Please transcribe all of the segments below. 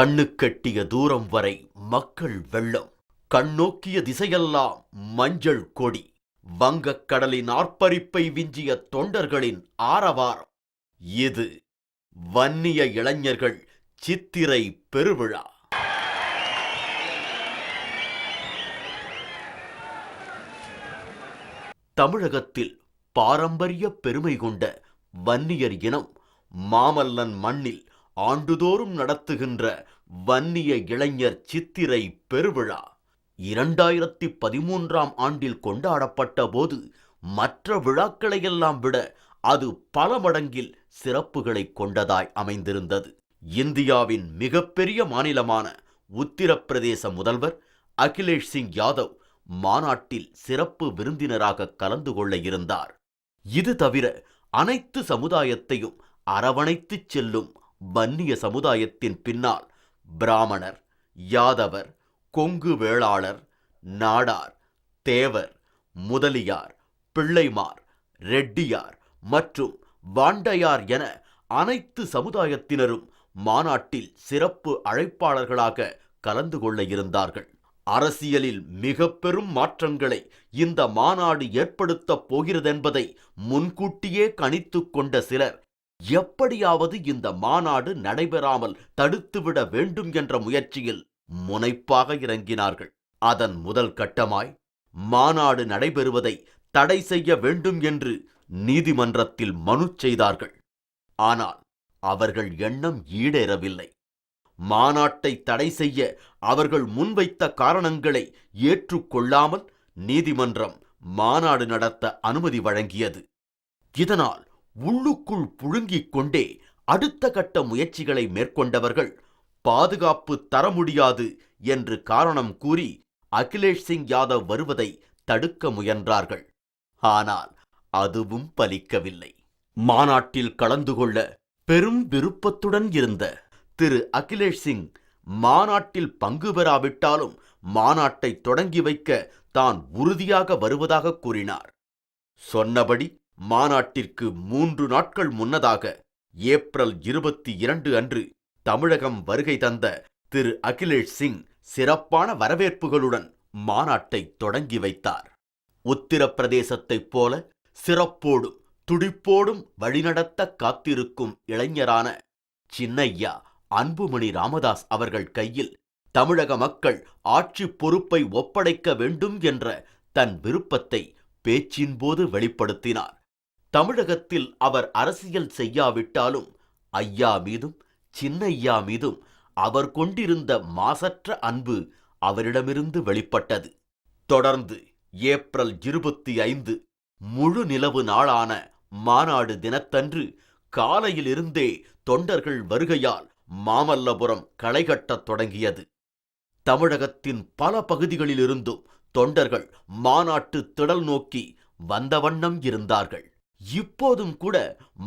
கண்ணுக்கெட்டிய தூரம் வரை மக்கள் வெள்ளம். கண்ணோக்கிய திசையெல்லாம் மஞ்சள் கொடி. வங்கக் கடலின் ஆர்ப்பரிப்பை விஞ்சிய தொண்டர்களின் ஆரவாரம். இது வன்னிய இளைஞர்கள் சித்திரை பெருவிழா. தமிழகத்தில் பாரம்பரிய பெருமை கொண்ட வன்னியர் இனம் மாமல்லன் மண்ணில் ஆண்டுதோறும் நடத்துகின்ற வன்னிய இளைஞர் சித்திரை பெருவிழா இரண்டாயிரத்தி பதிமூன்றாம் ஆண்டில் கொண்டாடப்பட்ட போது மற்ற விழாக்களையெல்லாம் விட அது பல மடங்கில் சிறப்புகளை கொண்டதாய் அமைந்திருந்தது. இந்தியாவின் மிகப்பெரிய மாநிலமான உத்தரப்பிரதேச முதல்வர் அகிலேஷ் சிங் யாதவ் மாநாட்டில் சிறப்பு விருந்தினராக கலந்து கொள்ள இருந்தார். இது தவிர அனைத்து சமுதாயத்தையும் அரவணைத்துச் செல்லும் வன்னிய சமுதாயத்தின் பின்னால் பிராமணர் யாதவர் கொங்கு வேளாளர் நாடார் தேவர் முதலியார் பிள்ளைமார் ரெட்டியார் மற்றும் வாண்டையார் என அனைத்து சமுதாயத்தினரும் மாநாட்டில் சிறப்பு அழைப்பாளர்களாக கலந்து கொள்ள இருந்தார்கள். அரசியலில் மிக பெரும் மாற்றங்களை இந்த மாநாடு ஏற்படுத்தப் போகிறதென்பதை முன்கூட்டியே கணித்துக் கொண்ட சிலர் எப்படியாவது இந்த மாநாடு நடைபெறாமல் தடுத்துவிட வேண்டும் என்ற முயற்சியில் முனைப்பாக இறங்கினார்கள். அதன் முதல் கட்டமாய் மாநாடு நடைபெறுவதை தடை செய்ய வேண்டும் என்று நீதிமன்றத்தில் மனு செய்தார்கள். ஆனால் அவர்கள் எண்ணம் ஈடேறவில்லை. மாநாட்டை தடை செய்ய அவர்கள் முன்வைத்த காரணங்களை ஏற்றுக்கொள்ளாமல் நீதிமன்றம் மாநாடு நடத்த அனுமதி வழங்கியது. இதனால் உள்ளுக்குள் புழுங்கிக் கொண்டே அடுத்த கட்ட முயற்சிகளை மேற்கொண்டவர்கள் பாதுகாப்பு தர முடியாது என்று காரணம் கூறி அகிலேஷ் சிங் யாதவ் வருவதை தடுக்க முயன்றார்கள். ஆனால் அதுவும் பலிக்கவில்லை. மாநாட்டில் கலந்து கொள்ள பெரும் விருப்பத்துடன் இருந்த திரு அகிலேஷ் சிங் மாநாட்டில் பங்கு பெறாவிட்டாலும் மாநாட்டை தொடங்கி வைக்க தான் உறுதியாக வருவதாக கூறினார். சொன்னபடி மாநாட்டிற்கு மூன்று நாட்கள் முன்னதாக ஏப்ரல் இருபத்தி இரண்டு அன்று தமிழகம் வருகை தந்த திரு. அகிலேஷ் சிங் சிறப்பான வரவேற்புகளுடன் மாநாட்டை தொடங்கி வைத்தார். உத்தரப்பிரதேசத்தைப் போல சிறப்போடும் துடிப்போடும் வழிநடத்த காத்திருக்கும் இளைஞரான சின்னையா அன்புமணி ராமதாஸ் அவர்கள் கையில் தமிழக மக்கள் ஆட்சி பொறுப்பை ஒப்படைக்க வேண்டும் என்ற தன் விருப்பத்தை பேச்சின்போது வெளிப்படுத்தினார். தமிழகத்தில் அவர் அரசியல் செய்யாவிட்டாலும் ஐயா மீதும் சின்னையா மீதும் அவர் கொண்டிருந்த மாசற்ற அன்பு அவரிடமிருந்து வெளிப்பட்டது. தொடர்ந்து ஏப்ரல் இருபத்தி ஐந்து முழு நிலவு நாளான மாநாடு தினத்தன்று காலையிலிருந்தே தொண்டர்கள் வருகையால் மாமல்லபுரம் களைகட்டத் தொடங்கியது. தமிழகத்தின் பல பகுதிகளிலிருந்தும் தொண்டர்கள் மாநாட்டு திடல் நோக்கி வந்த வண்ணம் இருந்தார்கள். இப்போதும் கூட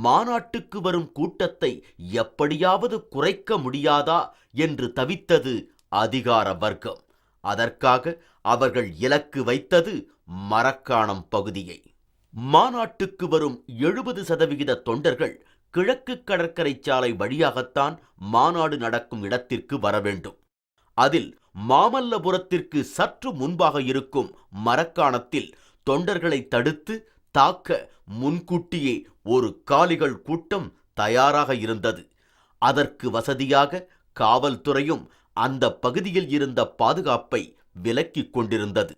மாநாட்டுக்கு வரும் கூட்டத்தை எப்படியாவது குறைக்க முடியாதா என்று தவித்தது அதிகார வர்க்கம். அதற்காக அவர்கள் இலக்கு வைத்தது மரக்காணம் பகுதியை. மாநாட்டுக்கு வரும் எழுபது சதவிகித தொண்டர்கள் கிழக்கு கடற்கரை சாலை வழியாகத்தான் மாநாடு நடக்கும் இடத்திற்கு வர வேண்டும். அதில் மாமல்லபுரத்திற்கு சற்று முன்பாக இருக்கும் மரக்காணத்தில் தொண்டர்களை தடுத்து தாக்க முன்கூட்டியே ஒரு காலிகள் கூட்டம் தயாராக இருந்தது. அதற்கு வசதியாக காவல்துறையும் அந்த பகுதியில் இருந்த பாதுகாப்பை விலக்கிக் கொண்டிருந்தது.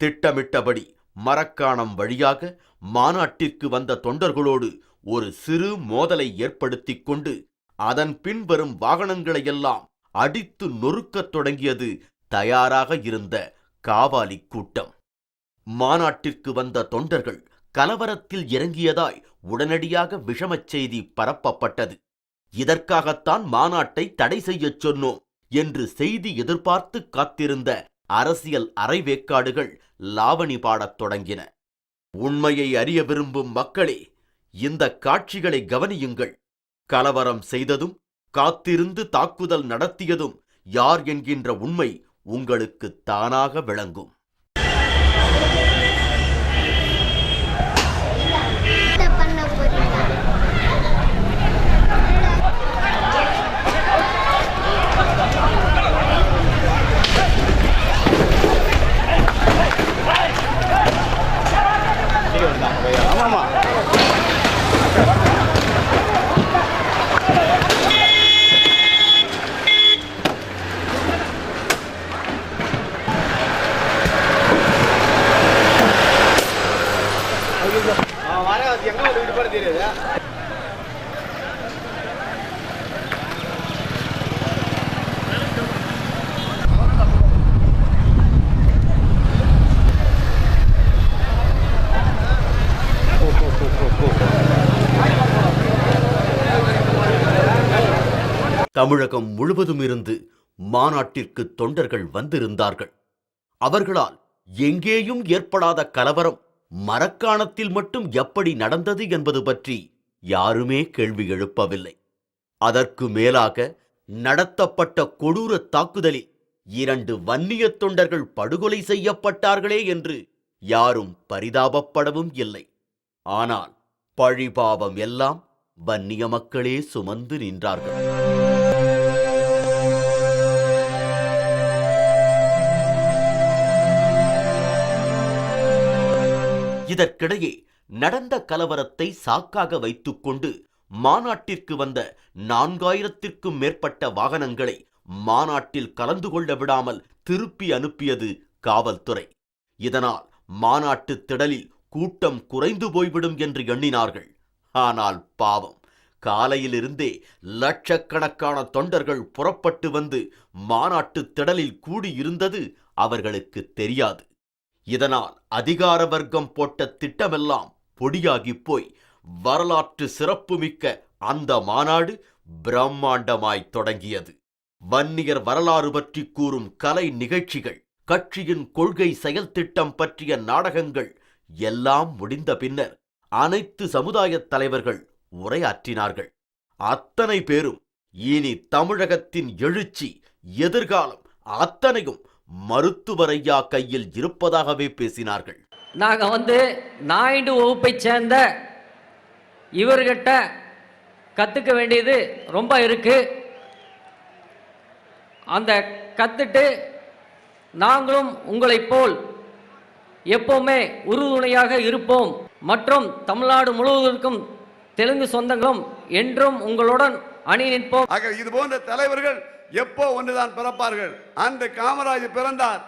திட்டமிட்டபடி மரக்காணம் வழியாக மாநாட்டிற்கு வந்த தொண்டர்களோடு ஒரு சிறு மோதலை ஏற்படுத்திக் கொண்டு அதன் பின்வரும் வாகனங்களையெல்லாம் அடித்து நொறுக்கத் தொடங்கியது தயாராக இருந்த காவாலி கூட்டம். மாநாட்டிற்கு வந்த தொண்டர்கள் கலவரத்தில் இறங்கியதாய் உடனடியாக விஷமச் செய்தி பரப்பப்பட்டது. இதற்காகத்தான் மாநாட்டை தடை செய்யச் சொன்னோம் என்று செய்தி எதிர்பார்த்து காத்திருந்த அரசியல் அரைவேக்காடுகள் லாவணி பாடத் தொடங்கின. உண்மையை அறிய விரும்பும் மக்களே இந்த காட்சிகளை கவனியுங்கள். கலவரம் செய்ததும் காத்திருந்து தாக்குதல் நடத்தியதும் யார் என்கின்ற உண்மை உங்களுக்கு தானாக விளங்கும். தமிழகம் முழுவதும் இருந்து மாநாட்டிற்கு தொண்டர்கள் வந்திருந்தார்கள். அவர்களால் எங்கேயும் ஏற்படாத கலவரம் மரக்காணத்தில் மட்டும் எப்படி நடந்தது என்பது பற்றி யாருமே கேள்வி எழுப்பவில்லை. அதற்கு மேலாக நடத்தப்பட்ட கொடூர தாக்குதலில் இரண்டு வன்னிய தொண்டர்கள் படுகொலை செய்யப்பட்டார்களே என்று யாரும் பரிதாபப்படவும் இல்லை. ஆனால் பழிபாவம் எல்லாம் வன்னிய மக்களே சுமந்து நின்றார்கள். இதற்கிடையே நடந்த கலவரத்தை சாக்காக வைத்துக்கொண்டு மாநாட்டிற்கு வந்த நான்காயிரத்திற்கும் மேற்பட்ட வாகனங்களை மாநாட்டில் கலந்து கொள்ள விடாமல் திருப்பி அனுப்பியது காவல்துறை. இதனால் மாநாட்டு திடலில் கூட்டம் குறைந்து போய்விடும் என்று எண்ணினார்கள். ஆனால் பாவம் காலையிலிருந்தே லட்சக்கணக்கான தொண்டர்கள் புறப்பட்டு வந்து மாநாட்டு திடலில் கூடியிருந்தது அவர்களுக்கு தெரியாது. இதனால் அதிகார வர்க்கம் போட்ட திட்டமெல்லாம் பொடியாகிப் போய் வரலாற்று சிறப்புமிக்க அந்த மாநாடு பிரம்மாண்டமாய் தொடங்கியது. வன்னியர் வரலாறு பற்றி கூறும் கலை நிகழ்ச்சிகள் கட்சியின் கொள்கை செயல் திட்டம் பற்றிய நாடகங்கள் எல்லாம் முடிந்த பின்னர் அனைத்து சமுதாயத் தலைவர்கள் உரையாற்றினார்கள். அத்தனை பேரும் இனி தமிழகத்தின் எழுச்சி எதிர்காலம் அத்தனையும் மருத்துவரையா கையில் இருப்பதாகவே பேசினார்கள். நாங்கள் வந்து நாயுடு வகுப்பைச் சேர்ந்த இவர்கிட்ட கற்றுக்க வேண்டியது ரொம்ப இருக்கு. அந்த கற்றுட்டு நாங்களும் உங்களைப் போல் எப்போவுமே உறுதுணையாக இருப்போம். மற்றும் தமிழ்நாடு முழுவதற்கும் தெலுங்கு சொந்தங்களும் என்றும் உங்களுடன் அணி நிற்போம். ஆக இது போன்ற தலைவர்கள் எப்போ ஒன்றுதான் பிறப்பார்கள்? அந்த காமராஜர் பிறந்தார்.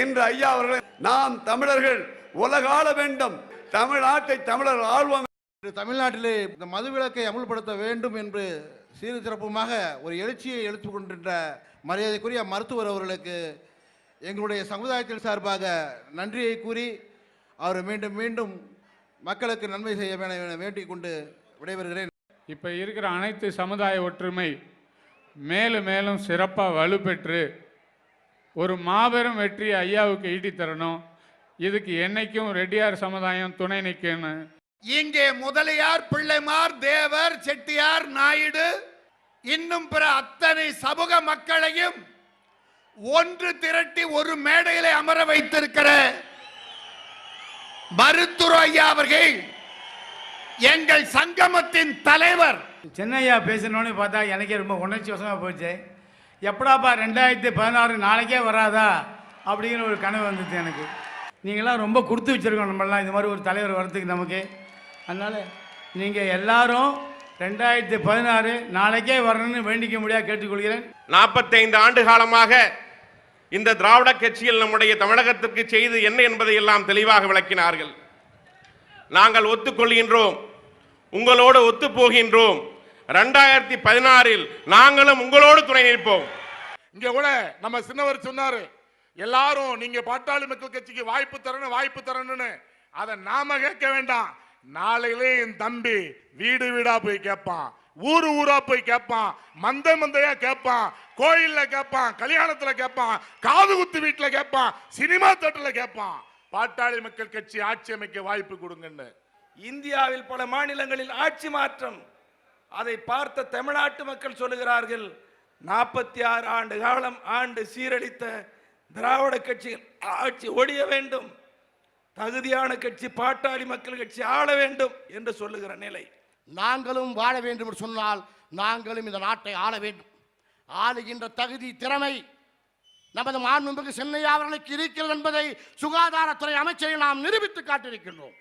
இன்று ஐயா அவர்கள் நாம் தமிழர்கள் உலகாள வேண்டும். தமிழ்நாட்டை தமிழர் ஆழ்வோம் தமிழ்நாட்டிலே இந்த மதுவிலக்கை அமுல்படுத்த வேண்டும் என்று சீரு சிறப்புமாக ஒரு எழுச்சியை எடுத்துக் கொண்டிருந்த மரியாதைக்குரிய மருத்துவர் அவர்களுக்கு எங்களுடைய சமுதாயத்தின் சார்பாக நன்றியை கூறி அவர் மீண்டும் மீண்டும் மக்களுக்கு நன்மை செய்ய வேண்டும் என வேண்டிக் கொண்டு விடைபெறுகிறேன். இப்போ இருக்கிற அனைத்து சமுதாய ஒற்றுமை மேலும் மேலும் சிறப்பாக வலுப்பெற்று ஒரு மாபெரும் வெற்றி ஐயாவுக்கு ஈட்டித் தரணும். இதுக்கு என்னைக்கும் ரெட்டியார் சமுதாயம் துணை நிற்கணும் இங்கே முதலியார் பிள்ளைமார் தேவர் செட்டியார் நாயுடு இன்னும் பிற அத்தனை சமூக மக்களையும் ஒன்று திரட்டி ஒரு மேடையிலே அமர வைத்திருக்கிற மருத்துவ ஐயா அவர்கள் எங்கள் சங்கமத்தின் தலைவர் சென்னையா பேசினோன்னு பார்த்தா எனக்கே ரொம்ப உணர்ச்சி வசமாக போச்சு எப்படாப்பா ரெண்டாயிரத்தி பதினாறு நாளைக்கே வராதா? அப்படிங்கிற ஒரு கனவு வந்துச்சு எனக்கு. நீங்களாம் ரொம்ப கொடுத்து வச்சுருக்கோம் நம்மளாம் இந்த மாதிரி ஒரு தலைவர் வரத்துக்கு நமக்கு. அதனால் நீங்கள் எல்லாரும் ரெண்டாயிரத்தி பதினாறு நாளைக்கே வரணும்னு வேண்டிக்க முடியாது கேட்டுக்கொள்கிறேன். நாற்பத்தைந்து ஆண்டு காலமாக இந்த திராவிட கட்சியில் நம்முடைய தமிழகத்திற்கு செய்து என்ன என்பதை எல்லாம் தெளிவாக விளக்கினார்கள். நாங்கள் ஒத்துக்கொள்கின்றோம். உங்களோடு ஒத்து போகின்றோம் ரெண்டாயிரத்தி பதினாறில் நாங்களும் உங்களோடு துணை நிற்போம். இங்க கூட நம்ம சின்னவர் சொன்னாரு எல்லாரும் நீங்க பாட்டாளி மக்கள் கட்சிக்கு வாய்ப்பு தரணும் வாய்ப்பு தரணும்னு. அதை நாம கேட்க வேண்டாம். நாளையிலே என் தம்பி வீடு வீடா போய் கேட்பான் ஊரு ஊரா போய் கேட்பான் மந்த மந்தையா கேட்பான் கோயில்ல கேட்பான் கல்யாணத்துல கேட்பான் காது குத்து வீட்டுல கேட்பான் சினிமா தேட்டர்ல கேட்பான். பாட்டாளி மக்கள் கட்சி ஆட்சி அமைக்க வாய்ப்பு கொடுங்கன்னு. இந்தியாவில் பல மாநிலங்களில் ஆட்சி மாற்றம் அதை பார்த்த தமிழ்நாட்டு மக்கள் சொல்லுகிறார்கள் நாற்பத்தி ஆறு ஆண்டு காலம் ஆண்டு சீரழித்த திராவிட கட்சிகள் ஆட்சி ஒழிய வேண்டும் தகுதியான கட்சி பாட்டாளி மக்கள் கட்சி ஆள வேண்டும் என்று சொல்லுகிற நிலை. நாங்களும் வாழ வேண்டும் என்று சொன்னால் நாங்களும் இந்த நாட்டை ஆள வேண்டும். ஆளுகின்ற தகுதி திறமை நமது மாண்புமிகு சென்னையா அவர்களுக்கு இருக்கிறது என்பதை சுகாதாரத்துறை அமைச்சரை நாம் நிரூபித்து காட்டியிருக்கின்றோம்.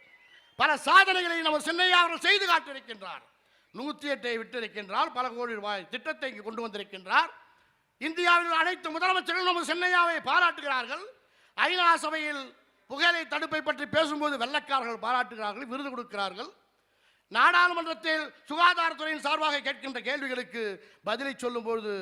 பல சாதனைகளை நமது சென்னையா அவர்கள் செய்து காட்டியிருக்கின்றார். நூற்றி எட்டை விட்டிருக்கின்றார் பல கோடி ரூபாய் திட்டத்தை இங்கு கொண்டு வந்திருக்கின்றார். இந்தியாவில் அனைத்து முதலமைச்சர்களும் நமது சென்னையாவை பாராட்டுகிறார்கள். ஐநா சபையில் புகையிலை தடுப்பை பற்றி பேசும்போது வெள்ளக்காரர்கள் பாராட்டுகிறார்கள் விருது கொடுக்கிறார்கள். நாடாளுமன்றத்தில் சுகாதாரத்துறையின் சார்பாக கேட்கின்ற கேள்விகளுக்கு பதிலை சொல்லும்பொழுது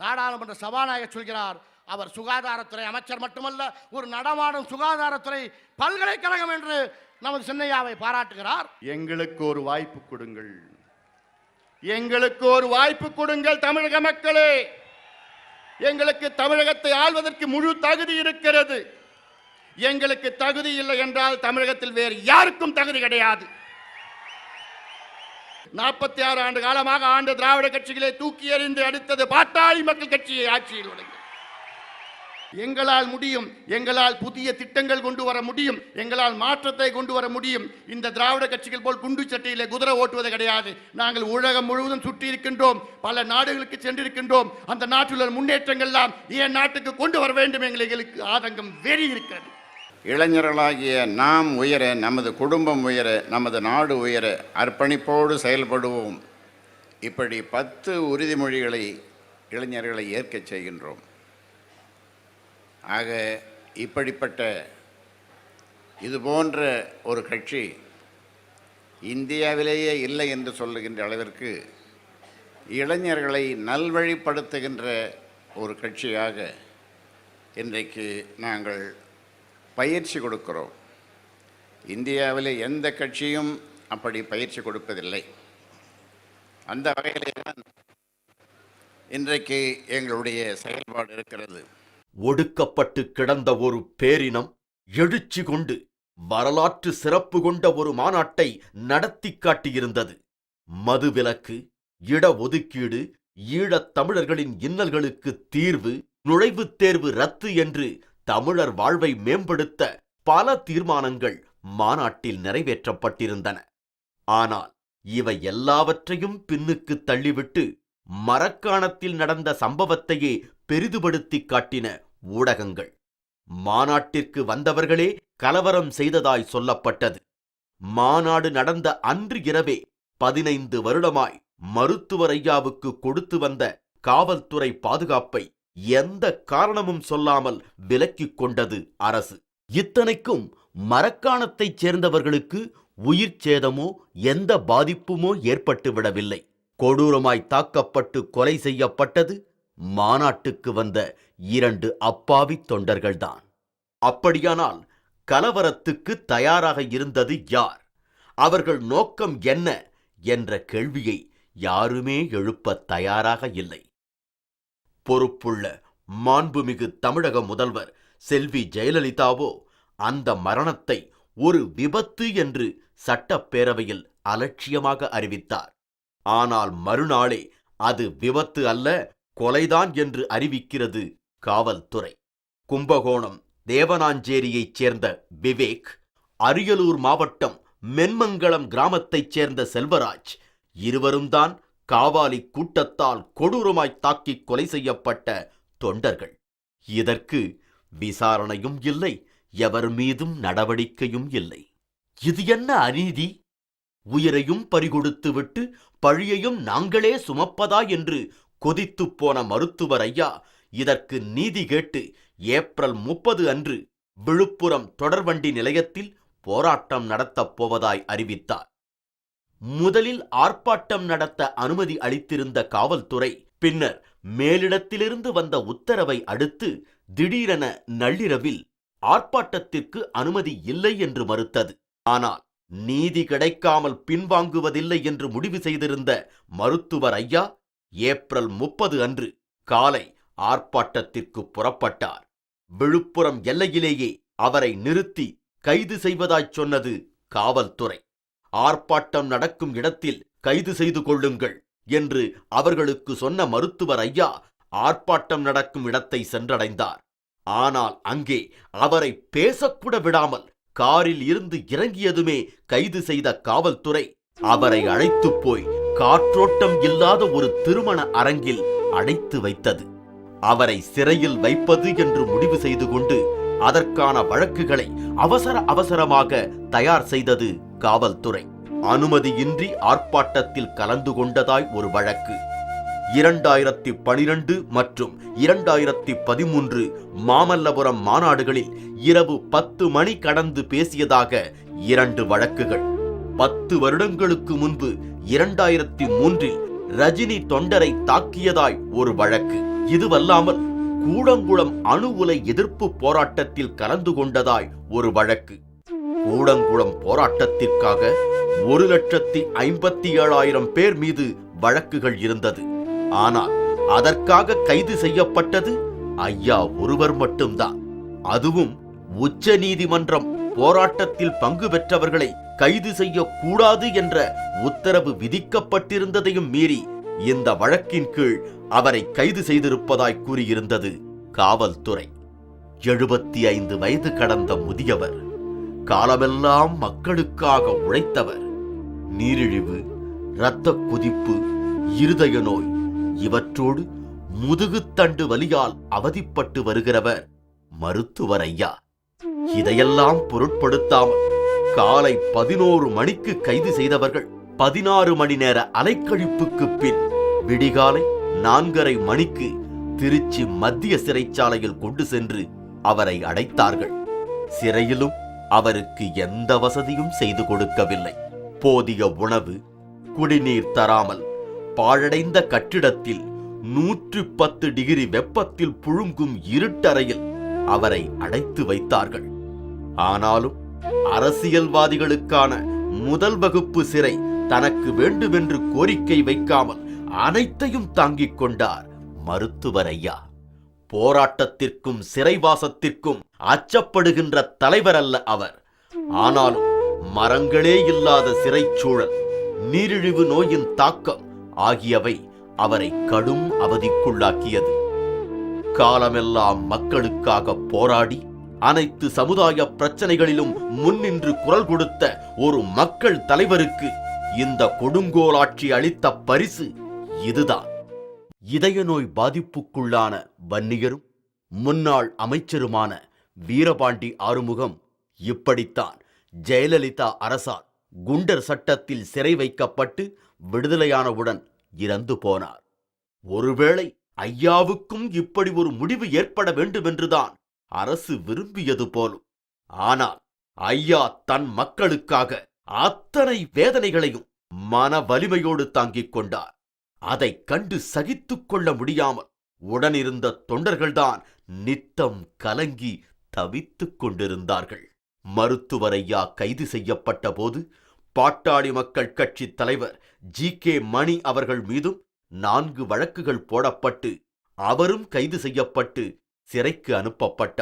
நாடாளுமன்ற சபாநாயகர் சொல்கிறார் அவர் சுகாதாரத்துறை அமைச்சர் மட்டுமல்ல ஒரு நடமாடும் சுகாதாரத்துறை பல்கலைக்கழகம் என்று நமது சின்னையாவை பாராட்டுகிறார். எங்களுக்கு ஒரு வாய்ப்பு கொடுங்கள். எங்களுக்கு ஒரு வாய்ப்பு கொடுங்கள் தமிழக மக்களே. எங்களுக்கு தமிழகத்தை ஆள்வதற்கு முழு தகுதி இருக்கிறது. எங்களுக்கு தகுதி இல்லை என்றால் தமிழகத்தில் வேறு யாருக்கும் தகுதி கிடையாது. நாற்பத்தி ஆறு ஆண்டு காலமாக ஆண்டு திராவிட கட்சிகளை தூக்கி எறிந்து அடுத்தது பாட்டாளி மக்கள் கட்சியை ஆட்சியில் உள்ளது எங்களால் முடியும் எங்களால் புதிய திட்டங்கள் கொண்டு வர முடியும் எங்களால் மாற்றத்தை கொண்டு வர முடியும். இந்த திராவிட கட்சிகள் போல் குண்டு சட்டையிலே குதிரை ஓட்டுவது கிடையாது. நாங்கள் உலகம் முழுவதும் சுற்றி இருக்கின்றோம் பல நாடுகளுக்கு சென்றிருக்கின்றோம். அந்த நாட்டில் உள்ள முன்னேற்றங்கள் எல்லாம் என் நாட்டுக்கு கொண்டு வர வேண்டும் எங்களுக்கு ஆதங்கம் வெறி இருக்கிறது. இளைஞர்களாகிய நாம் உயர நமது குடும்பம் உயர நமது நாடு உயர அர்ப்பணிப்போடு செயல்படுவோம். இப்படி பத்து உறுதிமொழிகளை இளைஞர்களை ஏற்கச் செய்கின்றோம். ஆக இப்படிப்பட்ட இது போன்ற ஒரு கட்சி இந்தியாவிலேயே இல்லை என்று சொல்லுகின்ற அளவிற்கு இளைஞர்களை நல்வழிப்படுத்துகின்ற ஒரு கட்சியாக இன்றைக்கு நாங்கள் பயிற்சி கொடுக்கிறோம். இந்தியாவில் எந்த கட்சியும் அப்படி பயிற்சி கொடுப்பதில்லை. அந்த வகையிலே தான் இன்றைக்கு எங்களுடைய செயல்பாடு இருக்கிறது. ஒடுக்கப்பட்டு கிடந்த ஒரு பேரினம் எழுச்சி கொண்டு வரலாற்று சிறப்பு கொண்ட ஒரு மாநாட்டை நடத்தி காட்டியிருந்தது. மதுவிலக்கு இடஒதுக்கீடு ஈழத் தமிழர்களின் இன்னல்களுக்கு தீர்வு நுழைவுத் தேர்வு ரத்து என்று தமிழர் வாழ்வை மேம்படுத்த பல தீர்மானங்கள் மாநாட்டில் நிறைவேற்றப்பட்டிருந்தன. ஆனால் இவை எல்லாவற்றையும் பின்னுக்கு தள்ளிவிட்டு மரக்காணத்தில் நடந்த சம்பவத்தையே பெரிதுபடுத்தி காட்டின ஊடகங்கள். மாநாட்டிற்கு வந்தவர்களே கலவரம் செய்ததாய் சொல்லப்பட்டது. மாநாடு நடந்த அன்று இரவே பதினைந்து வருடமாய் மருத்துவர் ஐயாவுக்கு கொடுத்து வந்த காவல்துறை பாதுகாப்பை எந்த காரணமும் சொல்லாமல் விலக்கிக் கொண்டது அரசு. இத்தனைக்கும் மரக்காணத்தைச் சேர்ந்தவர்களுக்கு உயிர் சேதமோ எந்த பாதிப்புமோ ஏற்பட்டு விடவில்லை. கொடூரமாய் தாக்கப்பட்டு கொலை செய்யப்பட்டது மாநாட்டுக்கு வந்த இரண்டு அப்பாவி தொண்டர்கள்தான். அப்படியானால் கலவரத்துக்கு தயாராக இருந்தது யார்? அவர்கள் நோக்கம் என்ன? என்ற கேள்வியை யாருமே எழுப்ப தயாராக இல்லை. பொறுப்புள்ள மாண்புமிகு தமிழக முதல்வர் செல்வி ஜெயலலிதாவோ அந்த மரணத்தை ஒரு விபத்து என்று சட்டப்பேரவையில் அலட்சியமாக அறிவித்தார். ஆனால் மறுநாளே அது விபத்து அல்ல கொலைதான் என்று அறிவிக்கிறது காவல்துறை. கும்பகோணம் தேவனாஞ்சேரியைச் சேர்ந்த விவேக் அரியலூர் மாவட்டம் மென்மங்கலம் கிராமத்தைச் சேர்ந்த செல்வராஜ் இருவரும்தான் காவாலி கூட்டத்தால் கொடூரமாய் தாக்கிக் கொலை செய்யப்பட்ட தொண்டர்கள். இதற்கு விசாரணையும் இல்லை எவர் மீதும் நடவடிக்கையும் இல்லை. இது என்ன அநீதி? உயிரையும் பறிகொடுத்துவிட்டு பழியையும் நாங்களே சுமப்பதா என்று கொதித்துப் போன மருத்துவர் ஐயா இதற்கு நீதி கேட்டு ஏப்ரல் முப்பது அன்று விழுப்புரம் தொடர்வண்டி நிலையத்தில் போராட்டம் நடத்தப் போவதாய் அறிவித்தார். முதலில் ஆர்ப்பாட்டம் நடத்த அனுமதி அளித்திருந்த காவல்துறை பின்னர் மேலிடத்திலிருந்து வந்த உத்தரவை அடுத்து திடீரென நள்ளிரவில் ஆர்ப்பாட்டத்திற்கு அனுமதி இல்லை என்று மறுத்தது. ஆனால் நீதி கிடைக்காமல் பின்வாங்குவதில்லை என்று முடிவு செய்திருந்த மருத்துவர் ஐயா ஏப்ரல் முப்பது அன்று காலை ஆர்ப்பாட்டத்திற்கு புறப்பட்டார். விழுப்புரம் எல்லையிலேயே அவரை நிறுத்தி கைது செய்வதாய்ச் சொன்னது காவல்துறை. ஆர்ப்பாட்டம் நடக்கும் இடத்தில் கைது செய்து கொள்ளுங்கள் என்று அவர்களுக்கு சொன்ன மருத்துவர் ஐயா ஆர்ப்பாட்டம் நடக்கும் இடத்தை சென்றடைந்தார். ஆனால் அங்கே அவரை பேசக்கூட விடாமல் காரில் இருந்து இறங்கியதுமே கைது செய்த காவல்துறை அவரை அழைத்துப் போய் காற்றோட்டம் இல்லாத ஒரு திருமண அரங்கில் அடைத்து வைத்தது. அவரை சிறையில் வைப்பது என்று முடிவு செய்து கொண்டு அதற்கான வழக்குகளை அவசர அவசரமாக தயார் செய்தது காவல்துறை. அனுமதியின்றி ஆர்ப்பாட்டத்தில் கலந்து கொண்டதாய் ஒரு வழக்கு. இரண்டாயிரத்தி பனிரெண்டு மற்றும் இரண்டாயிரத்தி பதிமூன்று மாமல்லபுரம் மாநாடுகளில் இரவு பத்து மணி கடந்து பேசியதாக இரண்டு வழக்குகள். பத்து வருடங்களுக்கு முன்பு இரண்டாயிரத்தி மூன்றில் ரஜினி தொண்டரை தாக்கியதாய் ஒரு வழக்கு. இதுவல்லாமல் கூடங்குளம் அணு உலை எதிர்ப்பு போராட்டத்தில் கலந்து கொண்டதாய் ஒரு வழக்கு. கூடங்குளம் போராட்டத்திற்காக ஒரு லட்சத்தி ஐம்பத்தி ஏழாயிரம் பேர் மீது வழக்குகள் இருந்தது. ஆனால் அதற்காக கைது செய்யப்பட்டது ஐயா ஒருவர் மட்டும்தான். அதுவும் உச்ச நீதிமன்றம் போராட்டத்தில் பங்கு பெற்றவர்களை கைது செய்யக்கூடாது என்ற உத்தரவு விதிக்கப்பட்டிருந்ததையும் மீறி இந்த வழக்கின் கீழ் அவரை கைது செய்திருப்பதாய் கூறியிருந்தது காவல்துறை. எழுபத்தி ஐந்து வயது கடந்த முதியவர் காலமெல்லாம் மக்களுக்காக உழைத்தவர். நீரிழிவு இரத்த கொதிப்பு இருதய நோய் இவற்றோடு முதுகுத்தண்டு வலியால் அவதிப்பட்டு வருகிறவர் மருத்துவர் ஐயா. இதையெல்லாம் பொருட்படுத்தாமல் காலை பதினோரு மணிக்கு கைது செய்தவர்கள் பதினாறு மணி நேர அலைக்கழிப்புக்கு பின் விடிகாலை நான்கரை மணிக்கு திருச்சி மத்திய சிறைச்சாலையில் கொண்டு சென்று அவரை அடைத்தார்கள். சிறையிலும் அவருக்கு எந்த வசதியும் செய்து கொடுக்கவில்லை. போதிய உணவு குடிநீர் தராமல் பாழடைந்த கட்டிடத்தில் நூற்று பத்து டிகிரி வெப்பத்தில் புழுங்கும் இருட்டறையில் அவரை அடைத்து வைத்தார்கள். ஆனாலும் அரசியல்வாதிகளுக்கான முதல் வகுப்பு சிறை தனக்கு வேண்டுமென்று கோரிக்கை வைக்காமல் அனைத்தையும் தாங்கிக் கொண்டார் மருத்துவர் ஐயா போராட்டத்திற்கும் சிறைவாசத்திற்கும் அச்சப்படுகின்ற தலைவர் அல்ல அவர். ஆனாலும் மரங்களே இல்லாத சிறைச்சூழல் நீரிழிவு நோயின் தாக்கம் ஆகியவை அவரை கடும் அவதிக்குள்ளாக்கியது. காலமெல்லாம் மக்களுக்காக போராடி அனைத்து சமுதாய பிரச்சனைகளிலும் முன்னின்று குரல் கொடுத்த ஒரு மக்கள் தலைவருக்கு இந்த கொடுங்கோலாட்சி அளித்த பரிசு இதுதான். இதய நோய் பாதிப்புக்குள்ளான வன்னியரும் முன்னாள் அமைச்சருமான வீரபாண்டி ஆறுமுகம் இப்படித்தான் ஜெயலலிதா அரசால் குண்டர் சட்டத்தில் சிறை வைக்கப்பட்டு விடுதலையானவுடன் இறந்து போனார். ஒருவேளை ஐயாவுக்கும் இப்படி ஒரு முடிவு ஏற்பட வேண்டுமென்றுதான் அரசு விரும்பியது போலும். ஆனால் ஐயா தன் மக்களுக்காக அத்தனை வேதனைகளையும் மன வலிமையோடு தாங்கிக் கொண்டார். அதைக் கண்டு சகித்துக் கொள்ள முடியாமல் உடனிருந்த தொண்டர்கள்தான் நித்தம் கலங்கி தவித்துக் கொண்டிருந்தார்கள். மருத்துவர் ஐயா கைது செய்யப்பட்ட போது பாட்டாளி மக்கள் கட்சி தலைவர் ஜி. கே. மணி அவர்கள் மீதும் நான்கு வழக்குகள் போடப்பட்டு அவரும் கைது செய்யப்பட்டு சிறைக்கு அனுப்பப்பட்டார்.